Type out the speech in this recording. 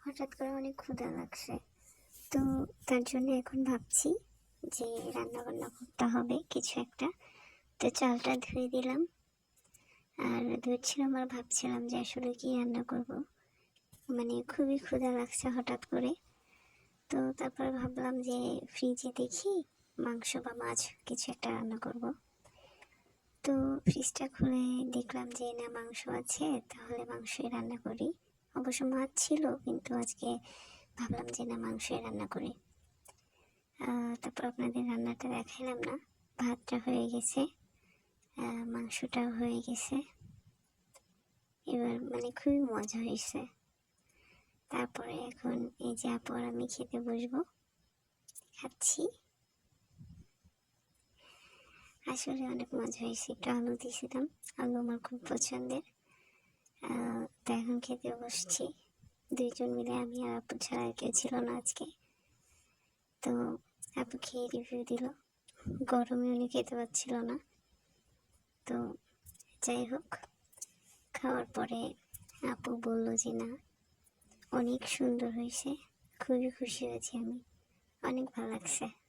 হঠাৎ করে অনেক ক্ষুধা লাগছে। তো তার জন্য এখন ভাবছি যে রান্না বান্না করতে হবে কিছু একটা। তো চালটা ধুয়ে দিলাম। আর ধুচ্ছিলাম আর ভাবছিলাম যে আসলে কি রান্না করব। মানে খুবই ক্ষুধা লাগছে হঠাৎ করে। তো তারপর ভাবলাম যে ফ্রিজে দেখি মাংস বা মাছ কিছু একটা রান্না করব। তো ফ্রিজটা খুলে দেখলাম যে না মাংস আছে, তাহলে মাংসই রান্না করি। অবশ্য মাছ ছিল, কিন্তু আজকে ভাবলাম যে না, মাংসই রান্না করি। তারপর আপনাদের রান্নাটা দেখাইলাম না। ভাতটা হয়ে গেছে মাংসটাও হয়ে গেছে। এবার মানে খুবই মজা হয়েছে। তারপরে এখন এই যে আপু আর আমি খেতে বসবো, খাচ্ছি। আসলে অনেক মজা হয়েছে, একটু আলু দিয়েছিলাম। আলু আমার খুব পছন্দের। তো এখন খেতে বসছি। দুইজন মিলে আমি আর আপু ছাড়া কেউ ছিল না আজকে। তো আপু খেয়ে রিভিউ দিল। গরমে উনি খেতে পারছিল না। তো যাই হোক, খাওয়ার পরে আপু বলল যে, না, অনেক সুন্দর হয়েছে। খুবই খুশি হয়েছি আমি। অনেক ভালো লাগছে।